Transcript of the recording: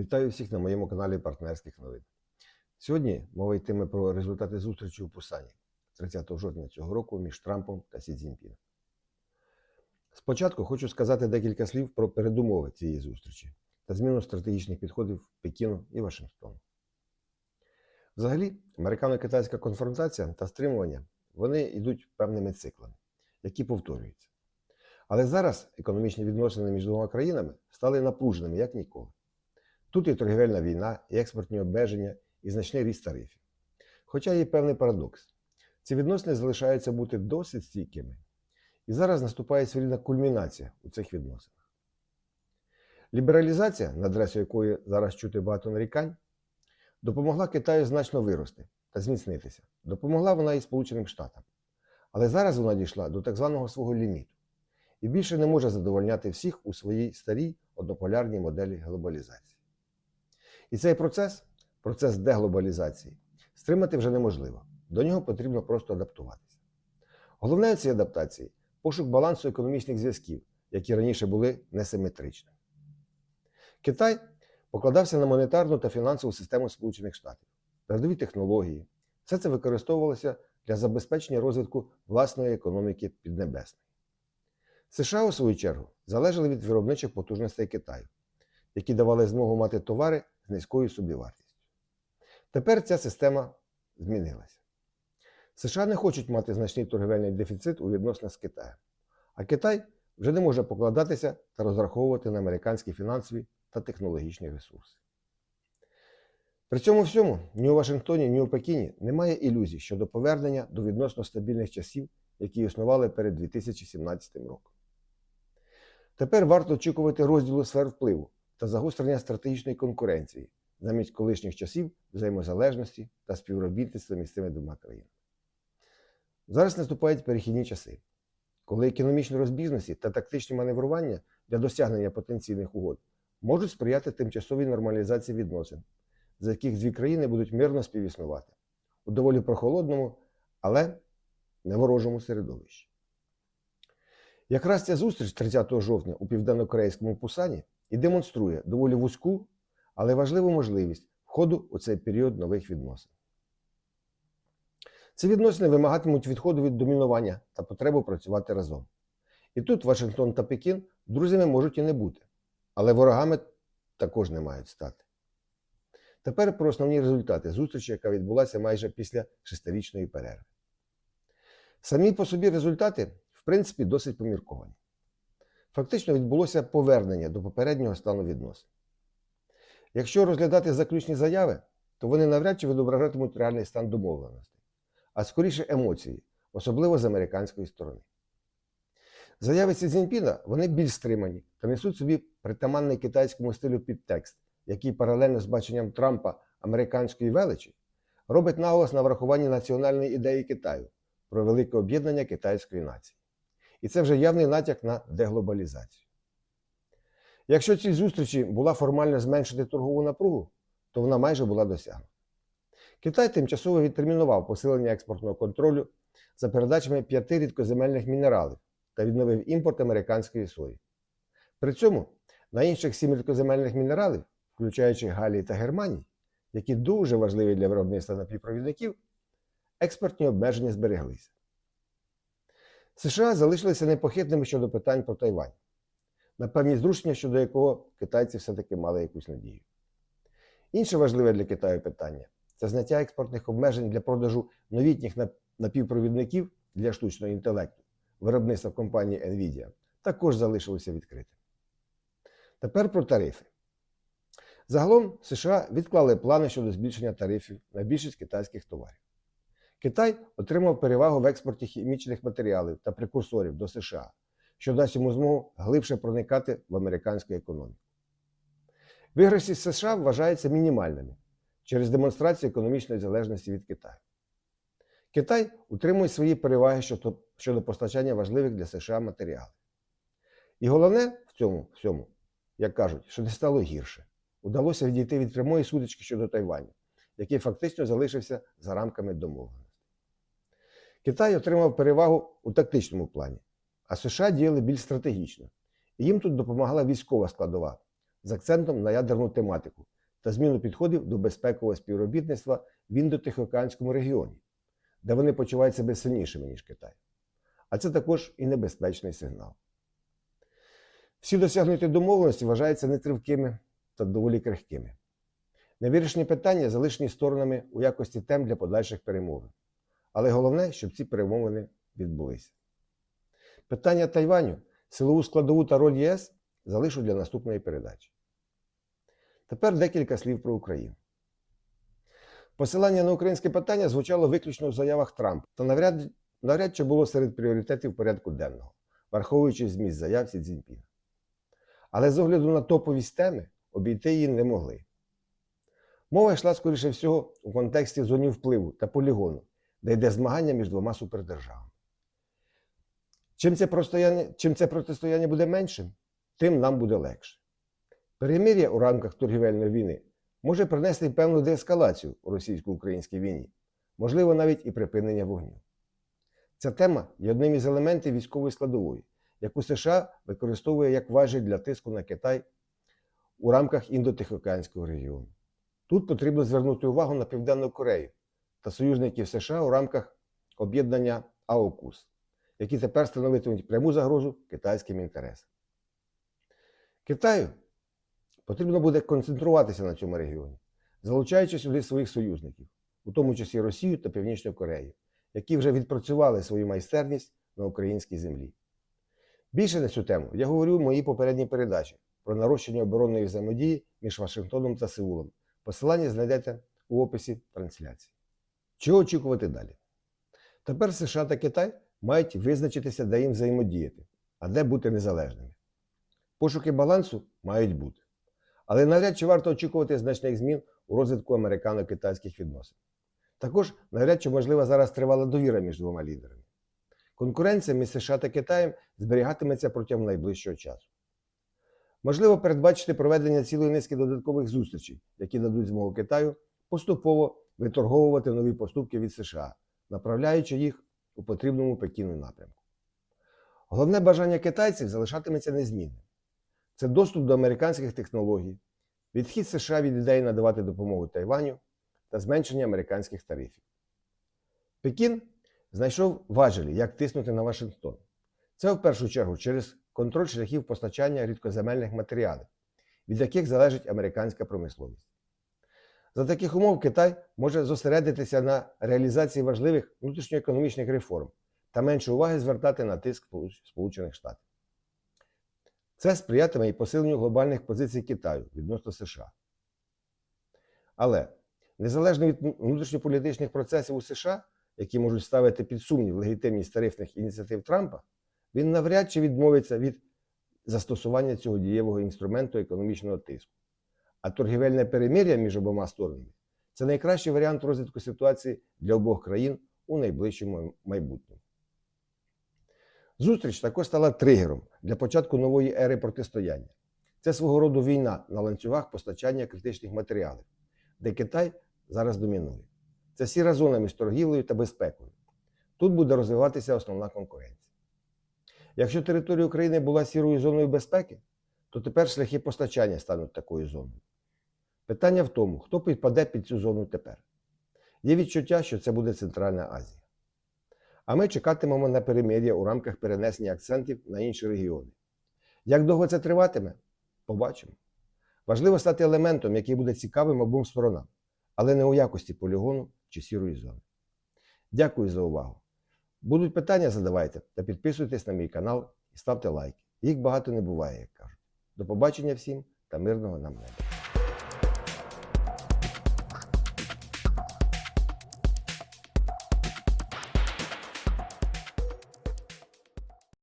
Вітаю всіх на моєму каналі партнерських новин. Сьогодні мова йтиме про результати зустрічі у Пусані 30 жовтня цього року між Трампом та Сі Цзіньпіном. Спочатку хочу сказати декілька слів про передумови цієї зустрічі та зміну стратегічних підходів Пекіну і Вашингтону. Взагалі, американо-китайська конфронтація та стримування вони йдуть певними циклами, які повторюються. Але зараз економічні відносини між двома країнами стали напруженими як ніколи. Тут і торгівельна війна, і експортні обмеження, і значний ріст тарифів. Хоча є певний парадокс. Ці відносини залишаються бути досить стійкими. І зараз наступає своєрідна кульмінація у цих відносинах. Лібералізація, на адресу якої зараз чути багато нарікань, допомогла Китаю значно вирости та зміцнитися. Допомогла вона і Сполученим Штатам. Але зараз вона дійшла до так званого свого ліміту і більше не може задовольняти всіх у своїй старій однополярній моделі глобалізації. І цей процес, процес деглобалізації, стримати вже неможливо. До нього потрібно просто адаптуватися. Головне цій адаптації пошук балансу економічних зв'язків, які раніше були несиметричними. Китай покладався на монетарну та фінансову систему Сполучених Штатів, передові технології. Все це використовувалося для забезпечення розвитку власної економіки Піднебесної. США, у свою чергу, залежали від виробничих потужностей Китаю, які давали змогу мати товари з низькою собівартістю. Тепер ця система змінилася. США не хочуть мати значний торгівельний дефіцит у відносинах з Китаєм, а Китай вже не може покладатися та розраховувати на американські фінансові та технологічні ресурси. При цьому всьому ні у Вашингтоні, ні у Пекіні немає ілюзій щодо повернення до відносно стабільних часів, які існували перед 2017 роком. Тепер варто очікувати розділу сфер впливу та загострення стратегічної конкуренції замість колишніх часів взаємозалежності та співробітництва між цими двома країнами. Зараз наступають перехідні часи, коли економічні розбіжності та тактичні маневрування для досягнення потенційних угод можуть сприяти тимчасовій нормалізації відносин, за яких дві країни будуть мирно співіснувати у доволі прохолодному, але не ворожому середовищі. Якраз ця зустріч 30 жовтня у південно-корейському Пусані і демонструє доволі вузьку, але важливу можливість входу у цей період нових відносин. Ці відносини вимагатимуть відходу від домінування та потребу працювати разом. І тут Вашингтон та Пекін друзями можуть і не бути, але ворогами також не мають стати. Тепер про основні результати зустрічі, яка відбулася майже після шестирічної перерви. Самі по собі результати, в принципі, досить помірковані. Фактично відбулося повернення до попереднього стану відносин. Якщо розглядати заключні заяви, то вони навряд чи відображатимуть реальний стан домовленостей, а скоріше емоції, особливо з американської сторони. Заяви Сі Цзіньпіна, вони більш стримані та несуть собі притаманний китайському стилю підтекст, який паралельно з баченням Трампа американської величі робить наголос на врахуванні національної ідеї Китаю про велике об'єднання китайської нації. І це вже явний натяк на деглобалізацію. Якщо цій зустрічі була формально зменшити торгову напругу, то вона майже була досягнута. Китай тимчасово відтермінував посилення експортного контролю за передачами п'яти рідкоземельних мінералів та відновив імпорт американської сої. При цьому на інших сім рідкоземельних мінералів, включаючи Галії та Германії, які дуже важливі для виробництва напівпровідників, експортні обмеження збереглися. США залишилися непохитними щодо питань про Тайвань, на певні зрушення, щодо якого китайці все-таки мали якусь надію. Інше важливе для Китаю питання це зняття експортних обмежень для продажу новітніх напівпровідників для штучного інтелекту, виробництва компанії Nvidia, також залишилося відкритим. Тепер про тарифи. Загалом США відклали плани щодо збільшення тарифів на більшість китайських товарів. Китай отримав перевагу в експорті хімічних матеріалів та прекурсорів до США, що дасть йому змогу глибше проникати в американську економіку. Виграші США вважаються мінімальними через демонстрацію економічної залежності від Китаю. Китай утримує свої переваги щодо, постачання важливих для США матеріалів. І головне в цьому всьому, як кажуть, що не стало гірше. Удалося відійти від прямої сутички щодо Тайваню, який фактично залишився за рамками домовленості. Китай отримав перевагу у тактичному плані, а США діяли більш стратегічно. Їм тут допомагала військова складова, з акцентом на ядерну тематику та зміну підходів до безпекового співробітництва в індотихоокеанському регіоні, де вони почувають себе сильнішими, ніж Китай. А це також і небезпечний сигнал. Всі досягнуті домовленості вважаються нетривкими та доволі крихкими. Невирішені питання залишені сторонами у якості тем для подальших перемовин. Але головне, щоб ці перемовини відбулися. Питання Тайваню, силову складову та роль ЄС залишу для наступної передачі. Тепер декілька слів про Україну. Посилання на українське питання звучало виключно в заявах Трампа та навряд, навряд чи було серед пріоритетів порядку денного, враховуючи зміст заяв Сі Цзіньпіна. Але з огляду на топовість теми обійти її не могли. Мова йшла, скоріше всього, у контексті зонів впливу та полігону, де йде змагання між двома супердержавами. Чим це, простояння, чим це протистояння буде меншим, тим нам буде легше. Перемир'я у рамках торгівельної війни може принести певну деескалацію у російсько-українській війні, можливо, навіть і припинення вогню. Ця тема є одним із елементів військової складової, яку США використовує як важіль для тиску на Китай у рамках індотихоокеанського регіону. Тут потрібно звернути увагу на Південну Корею та союзників США у рамках об'єднання АОКУС, які тепер становитимуть пряму загрозу китайським інтересам. Китаю потрібно буде концентруватися на цьому регіоні, залучаючи сюди своїх союзників, у тому числі Росію та Північну Корею, які вже відпрацювали свою майстерність на українській землі. Більше на цю тему я говорю в моїй попередній передачі про нарощення оборонної взаємодії між Вашингтоном та Сеулом. Посилання знайдете у описі трансляції. Чого очікувати далі? Тепер США та Китай мають визначитися, де їм взаємодіяти, а де бути незалежними. Пошуки балансу мають бути. Але навряд чи варто очікувати значних змін у розвитку американо-китайських відносин. Також навряд чи можлива зараз тривала довіра між двома лідерами. Конкуренція між США та Китаєм зберігатиметься протягом найближчого часу. Можливо передбачити проведення цілої низки додаткових зустрічей, які дадуть змогу Китаю поступово виторговувати нові поступки від США, направляючи їх у потрібному Пекіну напрямку. Головне бажання китайців залишатиметься незмінним. Це доступ до американських технологій, відхід США від ідеї надавати допомогу Тайваню та зменшення американських тарифів. Пекін знайшов важелі, як тиснути на Вашингтон. Це в першу чергу через контроль шляхів постачання рідкоземельних матеріалів, від яких залежить американська промисловість. За таких умов Китай може зосередитися на реалізації важливих внутрішньоекономічних реформ та менше уваги звертати на тиск Сполучених Штатів. Це сприятиме і посиленню глобальних позицій Китаю відносно США. Але незалежно від внутрішньополітичних процесів у США, які можуть ставити під сумнів легітимність тарифних ініціатив Трампа, він навряд чи відмовиться від застосування цього дієвого інструменту економічного тиску. А торгівельне перемир'я між обома сторонами це найкращий варіант розвитку ситуації для обох країн у найближчому майбутньому. Зустріч також стала тригером для початку нової ери протистояння. Це свого роду війна на ланцюгах постачання критичних матеріалів, де Китай зараз домінує. Це сіра зона між торгівлею та безпекою. Тут буде розвиватися основна конкуренція. Якщо територія України була сірою зоною безпеки, то тепер шляхи постачання стануть такою зоною. Питання в тому, хто підпаде під цю зону тепер. Є відчуття, що це буде Центральна Азія. А ми чекатимемо на перемир'я у рамках перенесення акцентів на інші регіони. Як довго це триватиме? Побачимо. Важливо стати елементом, який буде цікавим обом сторонам, але не у якості полігону чи сірої зони. Дякую за увагу. Будуть питання задавайте та підписуйтесь на мій канал і ставте лайки. Їх багато не буває, як кажуть. До побачення всім та мирного нам неба.